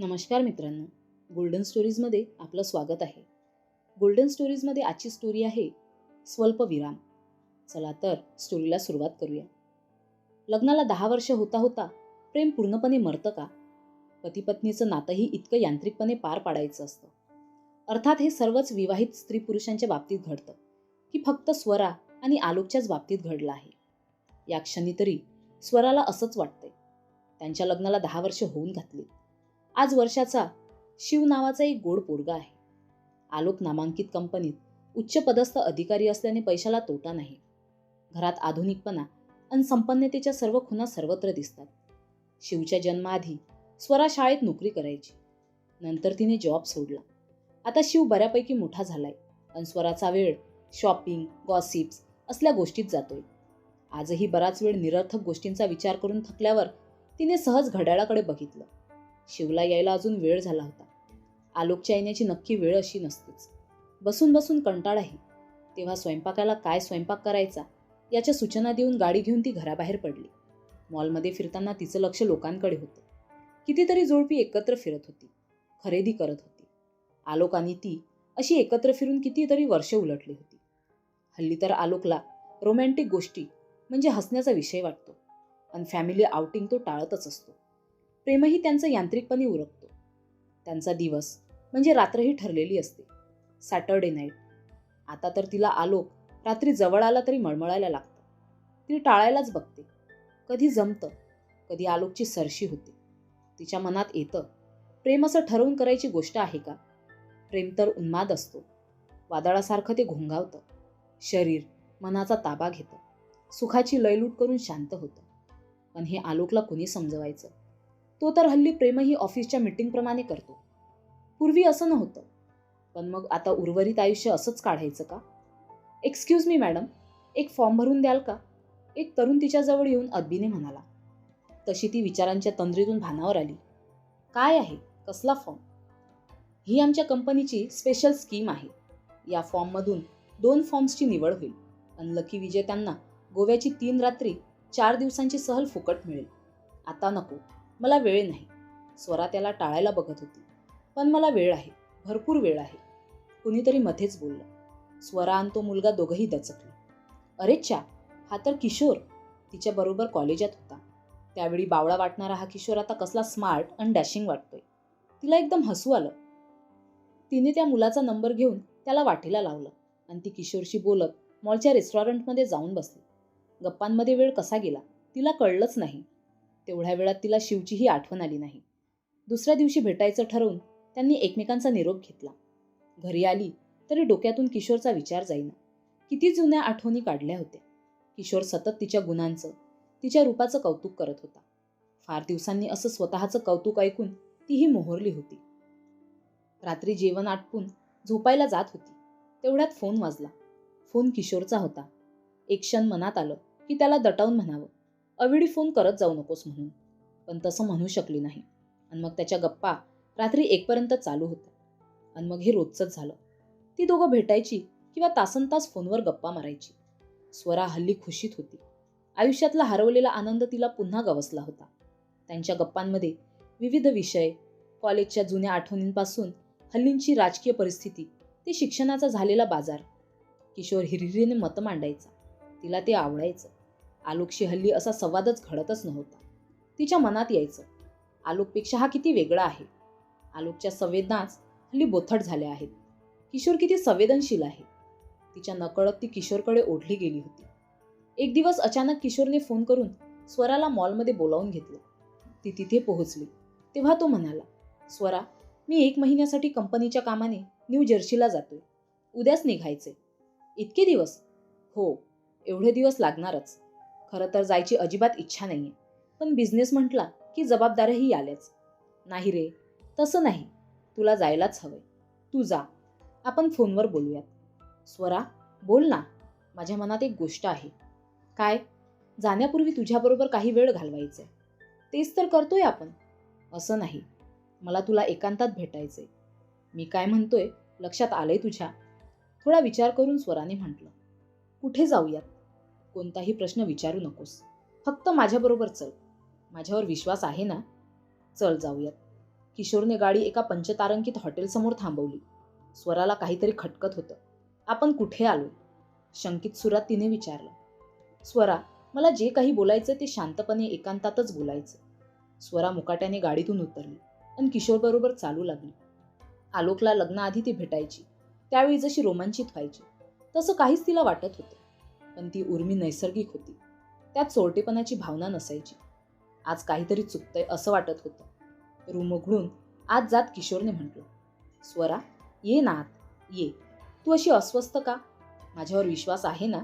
नमस्कार मित्रांनो. गोल्डन स्टोरीजमध्ये आपलं स्वागत आहे. गोल्डन स्टोरीजमध्ये आजची स्टोरी आहे स्वल्पविराम. चला तर स्टोरीला सुरुवात करूया. लग्नाला दहा वर्ष होता होता प्रेम पूर्णपणे मरतं का? पती पत्नीचं नातंही इतकं यांत्रिकपणे पार पाडायचं असतं. अर्थात हे सर्वच विवाहित स्त्री पुरुषांच्या बाबतीत घडतं. की फक्त स्वरा आणि आलोकच्याच बाबतीत घडलं आहे. या क्षणी तरी स्वराला असंच वाटतंय. त्यांच्या लग्नाला दहा वर्ष होऊन घातली आज वर्षाचा शिव नावाचा एक गोड पोरगा आहे. आलोक नामांकित कंपनीत उच्च पदस्थ अधिकारी असल्याने पैशाला तोटा नाही. घरात आधुनिकपणा आणि संपन्नतेच्या सर्व खुणा सर्वत्र दिसतात. शिवच्या जन्माआधी स्वरा शाळेत नोकरी करायची. नंतर तिने जॉब सोडला. आता शिव बऱ्यापैकी मोठा झालाय आणि स्वराचा वेळ शॉपिंग गॉसिप्स असल्या गोष्टीत जातोय. आजही बराच वेळ निरर्थक गोष्टींचा विचार करून थकल्यावर तिने सहज घड्याळाकडे बघितलं. शिवला यायला अजून वेळ झाला होता. आलोकच्या येण्याची नक्की वेळ अशी नसतेच. बसून बसून कंटाळाही. तेव्हा स्वयंपाकाला काय स्वयंपाक करायचा याच्या सूचना देऊन गाडी घेऊन ती घराबाहेर पडली. मॉलमध्ये फिरताना तिचं लक्ष लोकांकडे होतं. कितीतरी जोडपी एकत्र फिरत होती. खरेदी करत होती. आलोक आणि ती अशी एकत्र फिरून कितीतरी वर्ष उलटली होती. हल्ली तर आलोकला रोमॅन्टिक गोष्टी म्हणजे हसण्याचा विषय वाटतो. आणि फॅमिली आउटिंग तो टाळतच असतो. प्रेमही त्यांचं यांत्रिकपणे उरकतो. त्यांचा दिवस म्हणजे रात्रही ठरलेली असते. सॅटर्डे नाईट आता तर तिला आलोक रात्री जवळ आला तरी मळमळायला लागतं. ती टाळायलाच बघते. कधी जमतं कधी आलोकची सरशी होते. तिच्या मनात येतं प्रेम असं ठरवून करायची गोष्ट आहे का? प्रेम तर उन्माद असतो. वादळासारखं ते घोंगावतं शरीर मनाचा ताबा घेतं. सुखाची लयलूट करून शांत होतं. पण हे आलोकला कुणी समजवायचं? तो तर हल्ली प्रेमही ऑफिसच्या मीटिंगप्रमाणे करतो. पूर्वी असं नव्हतं. पण मग आता उर्वरित आयुष्य असंच काढायचं का? एक्सक्यूज मी मॅडम एक फॉर्म भरून द्याल का? एक तरुण तिच्याजवळ येऊन अदबीने म्हणाला. तशी ती विचारांच्या तंद्रीतून भानावर आली. काय आहे? कसला फॉर्म ही आमच्या कंपनीची स्पेशल स्कीम आहे. या फॉर्ममधून दोन फॉर्म्सची निवड होईल. अन लकी विजेत्यांना गोव्याची तीन रात्री चार दिवसांची सहल फुकट मिळेल. आता नको. मला वेळ नाही. स्वरा त्याला टाळायला बघत होती. पण मला वेळ आहे. भरपूर वेळ आहे. कुणीतरी मध्येच बोललं. स्वरा आणि तो मुलगा दोघंही दचकले. अरे चा हा तर किशोर. तिच्याबरोबर कॉलेजात होता. त्यावेळी बावळा वाटणारा हा किशोर आता कसला स्मार्ट आणि डॅशिंग वाटतोय. तिला एकदम हसू आलं. तिने त्या मुलाचा नंबर घेऊन त्याला वाटेला लावलं आणि ती किशोरशी बोलत मॉलच्या रेस्टॉरंटमध्ये जाऊन बसली. गप्पांमध्ये वेळ कसा गेला तिला कळलंच नाही. तेवढ्या वेळात तिला शिवचीही आठवण आली नाही. दुसऱ्या दिवशी भेटायचं ठरवून त्यांनी एकमेकांचा निरोप घेतला. घरी आली तरी डोक्यातून किशोरचा विचार जाईना. किती जुन्या आठवणी काढल्या होत्या. किशोर सतत तिच्या गुणांचं तिच्या रूपाचं कौतुक करत होता. फार दिवसांनी असं स्वतःचं कौतुक ऐकून तीही मोहरली होती. रात्री जेवण आटपून झोपायला जात होती. तेवढ्यात फोन वाजला. फोन किशोरचा होता. एक क्षण मनात आलं की त्याला दटावून म्हणावं. अविडी फोन करत जाऊ नकोस म्हणून. पण तसं म्हणू शकली नाही. आणि मग त्याच्या गप्पा रात्री एकपर्यंत चालू होत्या. आणि मग हे रोजचंच झालं. ती दोघं भेटायची किंवा तासन तास फोनवर गप्पा मारायची. स्वरा हल्ली खुशीत होती. आयुष्यातला हरवलेला आनंद तिला पुन्हा गवसला होता. त्यांच्या गप्पांमध्ये विविध विषय कॉलेजच्या जुन्या आठवणींपासून हल्लींची राजकीय परिस्थिती ते शिक्षणाचा झालेला बाजार किशोर हिरिरीने मतं मांडायचा. तिला ते आवडायचं. आलोकशी हल्ली असा संवादच घडतच नव्हता. तिच्या मनात यायचं आलोकपेक्षा हा किती वेगळा आहे. आलोकच्या संवेदनाच हल्ली बोथट झाल्या आहेत. किशोर किती संवेदनशील आहे. तिच्या नकळत ती किशोरकडे ओढली गेली होती. एक दिवस अचानक किशोरने फोन करून स्वराला मॉलमध्ये बोलावून घेतलं. ती तिथे पोहोचली. तेव्हा तो म्हणाला स्वरा मी एक महिन्यासाठी कंपनीच्या कामाने न्यू जर्सीला जातोय. उद्याच निघायचे इतके दिवस? हो एवढे दिवस लागणारच. खरं तर जायची अजिबात इच्छा नाही आहे पण बिझनेस म्हटला की जबाबदाऱ्याही आल्याच नाही रे तसं नाही. तुला जायलाच हवंय. तू जा. आपण फोनवर बोलूयात. स्वरा बोल ना. माझ्या मनात एक गोष्ट आहे. काय? जाण्यापूर्वी तुझ्याबरोबर काही वेळ घालवायचंय. तेच तर करतोय आपण. असं नाही. मला तुला एकांतात भेटायचंय. मी काय म्हणतोय? लक्षात आलंय तुझ्या. थोडा विचार करून स्वराने म्हटलं. कुठे जाऊयात? कोणताही प्रश्न विचारू नकोस. फक्त माझ्याबरोबर चल. माझ्यावर विश्वास आहे ना? चल जाऊयात. किशोरने गाडी एका पंचतारांकित हॉटेलसमोर थांबवली. स्वराला काहीतरी खटकत होतं. आपण कुठे आलो शंकित सुरात तिने विचारलं. स्वरा मला जे काही बोलायचं ते शांतपणे एकांतातच बोलायचं. स्वरा मुकाट्याने गाडीतून उतरली आणि किशोरबरोबर चालू लागली. आलोकला लग्नाआधी ती भेटायची. त्यावेळी जशी रोमांचित व्हायची तसं काहीच तिला वाटत होतं. पण ती उर्मी नैसर्गिक होती. त्यात चोरटेपणाची भावना नसायची. आज काहीतरी चुकतंय असं वाटत होतं. रूम उघडून आज जात किशोरने म्हटलं स्वरा ये ना आत. ये. तू अशी अस्वस्थ का? माझ्यावर विश्वास आहे ना?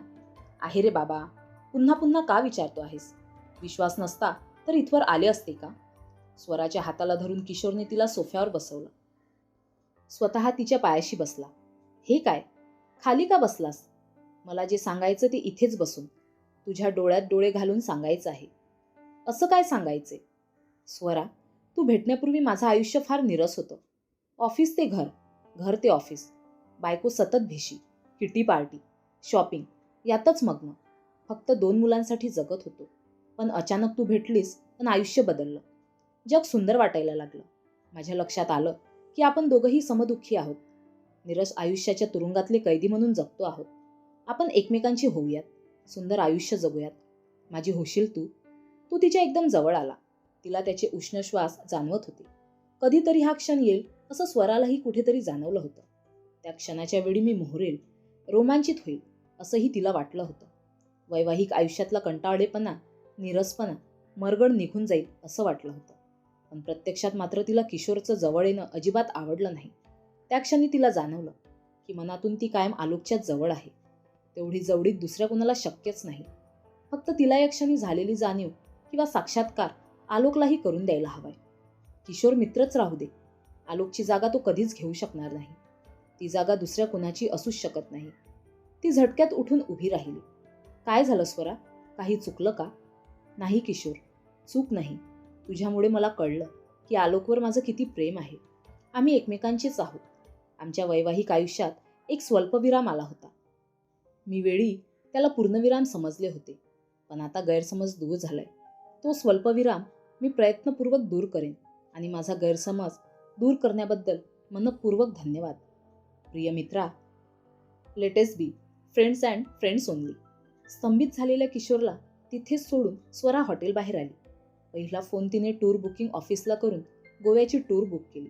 आहे रे बाबा. पुन्हा पुन्हा का विचारतो आहेस? विश्वास नसता तर इथवर आले असते का? स्वराच्या हाताला धरून किशोरने तिला सोफ्यावर बसवलं. स्वतः तिच्या पायाशी बसला. हे काय? खाली का बसलास? मला जे सांगायचं ते इथेच बसून. तुझ्या डोळ्यात डोळे घालून सांगायचं आहे. असं काय सांगायचे? स्वरा तू भेटण्यापूर्वी माझं आयुष्य फार निरस होतं. ऑफिस ते घर. घर ते ऑफिस. बायको सतत भेशी. Kitty party. शॉपिंग. यातच मग्न. फक्त दोन मुलांसाठी जगत होतो. पण अचानक तू भेटलीस पण आयुष्य बदललं. जग सुंदर वाटायला लागलं. माझ्या लक्षात आलं की आपण दोघंही समदुःखी आहोत. निरस आयुष्याच्या तुरुंगातले कैदी म्हणून जगतो आहोत. आपण एकमेकांची होऊयात. सुंदर आयुष्य जगूयात. माझी होशील तू. तू तिच्या एकदम जवळ आला. तिला त्याचे उष्ण श्वास जाणवत होते. कधीतरी हा क्षण येईल असं स्वरालाही कुठेतरी जाणवलं होतं. त्या क्षणाच्या वेळी मी मोहरेल रोमांचित होईल असंही तिला वाटलं होतं. वैवाहिक आयुष्यातला कंटाळेपणा निरसपणा मरगड निघून जाईल असं वाटलं होतं. पण प्रत्यक्षात मात्र तिला किशोरचं जवळ येणं अजिबात आवडलं नाही. त्या क्षणी तिला जाणवलं की मनातून ती कायम आलोकच्या जवळ आहे. तेवढी जवळीक दुसऱ्या कोणाला शक्यच नाही. फक्त तिला या क्षणी झालेली जाणीव किंवा साक्षात्कार आलोकलाही करून द्यायला हवाय. किशोर मित्रच राहू दे. आलोकची जागा तो कधीच घेऊ शकणार नाही. ती जागा दुसऱ्या कुणाची असूच शकत नाही. ती झटक्यात उठून उभी राहिली. काय झालं स्वरा? काही चुकलं का? नाही किशोर. चूक नाही. तुझ्यामुळे मला कळलं की आलोकवर माझं किती प्रेम आहे. आम्ही एकमेकांचीच आहोत. आमच्या वैवाहिक आयुष्यात एक स्वल्पविराम आला होता. मी वेळी त्याला पूर्णविराम समजले होते. पण आता गैरसमज दूर झालाय. तो स्वल्पविराम मी प्रयत्नपूर्वक दूर करेन आणि माझा गैरसमज दूर करण्याबद्दल मनपूर्वक धन्यवाद. प्रिय मित्रा latest b friends and friends only स्तंभित झालेल्या किशोरला तिथेच सोडून स्वरा हॉटेल बाहेर आली. पहिला फोन तिने टूर बुकिंग ऑफिसला करून गोव्याची टूर बुक केली.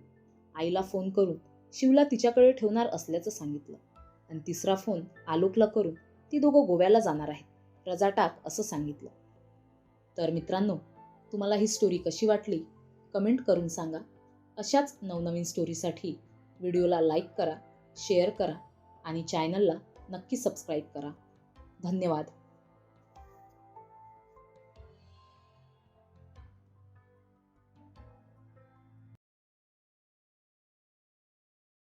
आईला फोन करून शिवला तिच्याकडे ठेवणार असल्याचं सांगितलं. आणि तिसरा फोन आलोकला करून ती दोघं गोव्याला जाणार आहेत. रजा टाक असं सांगितलं. तर मित्रांनो तुम्हाला ही स्टोरी कशी वाटली? कमेंट करून सांगा. अशाच नवनवीन स्टोरीसाठी व्हिडिओला लाईक करा शेअर करा आणि चॅनलला नक्की सबस्क्राईब करा. धन्यवाद.